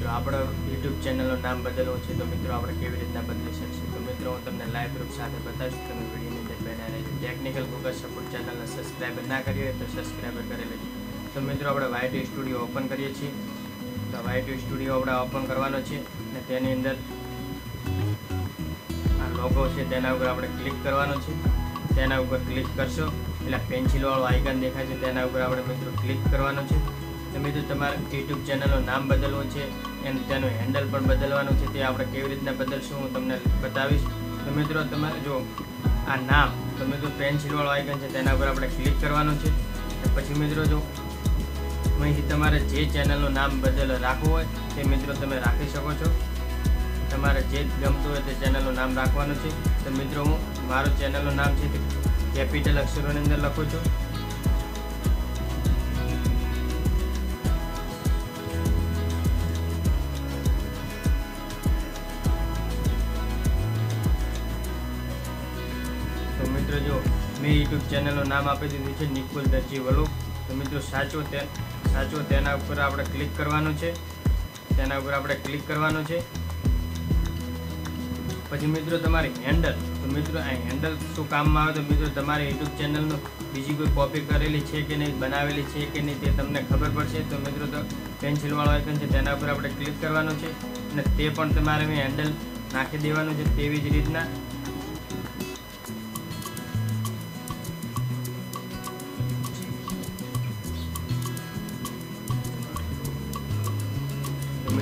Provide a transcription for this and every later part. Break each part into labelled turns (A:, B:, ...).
A: મિત્રો, આપણે યુટ્યુબ ચેનલનું નામ બદલવું છે તો મિત્રો, આપણે કેવી રીતના બદલી શકીએ તો મિત્રો, હું તમને લાઈવ ગ્રુપ સાથે બતાવીશ. તમે વિડીયોની અંદર રહેજો. ટેકનિકલ ગૂગલ સપોર્ટ ચેનલને સબસ્ક્રાઈબર ના કરી હોય તો સબસ્ક્રાઈબર કરી લેજો. તો મિત્રો, આપણે વાયટ સ્ટુડિયો ઓપન કરીએ છીએ. તો વાયટ સ્ટુડિયો આપણે ઓપન કરવાનો છે અને તેની અંદર આ લોગો છે તેના ઉપર આપણે ક્લિક કરવાનો છે. તેના ઉપર ક્લિક કરશો. એટલે પેન્સિલવાળું આઇકન દેખાય છે. તેના ઉપર આપણે મિત્રો ક્લિક કરવાનો છે. તો મિત્રો તમારે યુટ્યુબ ચેનલનું નામ બદલવું છે અને તેનું હેન્ડલ પણ બદલવાનું છે, તે આપણે કેવી રીતના બદલશું હું તમને બતાવીશ. તો મિત્રો તમારે જો આ નામ, તો મિત્રો પેન્સિલવાળો આઇકન છે, તેના ઉપર આપણે ક્લિક કરવાનું છે. પછી મિત્રો જો અહીંથી તમારે જે ચેનલનું નામ બદલ રાખવું હોય, તે મિત્રો તમે રાખી શકો છો. તમારે જે ગમતું હોય તે ચેનલનું નામ રાખવાનું છે. તો મિત્રો હું, મારું ચેનલનું નામ છે તે કેપિટલ અક્ષરોની અંદર લખું છું. મિત્રો, જો મેં યુટ્યુબ ચેનલનું નામ આપી દીધું છે, નિકુલ દરજી વલુ તો મિત્રો, સાચો તે સાચો તેના ઉપર આપણે ક્લિક કરવાનું છે. તેના ઉપર આપણે ક્લિક કરવાનું છે. પછી મિત્રો, તમારે હેન્ડલ. તો મિત્રો, આ હેન્ડલ શું કામમાં આવે? તો મિત્રો, તમારે યુટ્યુબ ચેનલનું બીજી કોઈ કોપી કરેલી છે કે નહીં, બનાવેલી છે કે નહીં, તે તમને ખબર પડશે. તો મિત્રો, તો પેન્સિલવાળો આઇકન છે, તેના ઉપર આપણે ક્લિક કરવાનું છે. અને તે પણ તમારે મેં હેન્ડલ નાખી દેવાનું છે, તેવી જ રીતના.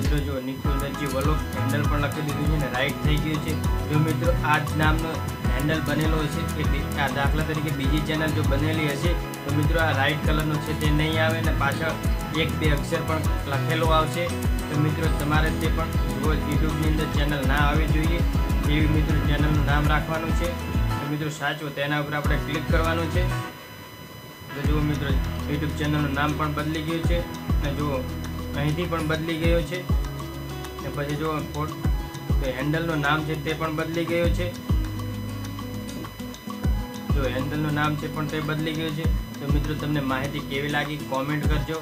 A: મિત્રો, જો નિકુલ દરજી વલોક હેન્ડલ પણ લખી દીધું છે ને રાઈટ થઈ ગયું છે. જો મિત્રો આ જ નામનો હેન્ડલ બનેલો હશે કે આ દાખલા તરીકે બીજી ચેનલ જો બનેલી હશે, તો મિત્રો, આ રાઈટ કલરનો છે તે નહીં આવે ને પાછળ એક બે અક્ષર પણ લખેલો આવશે. તો મિત્રો, તમારે તે પણ રોજ યુટ્યુબની અંદર ચેનલ ના આવવી જોઈએ, એવી મિત્રો ચેનલનું નામ રાખવાનું છે. તો મિત્રો, સાચું તેના ઉપર આપણે ક્લિક કરવાનું છે. તો જુઓ મિત્રો યુટ્યુબ ચેનલનું નામ પણ બદલી ગયું છે. અને જુઓ, અહીંથી પણ બદલી ગયો છે. ને પછી જો હેન્ડલનું નામ છે તે પણ બદલી ગયું છે. જો હેન્ડલનું નામ છે પણ તે બદલી ગયું છે, તો મિત્રો તમને માહિતી કેવી લાગી કોમેન્ટ કરજો.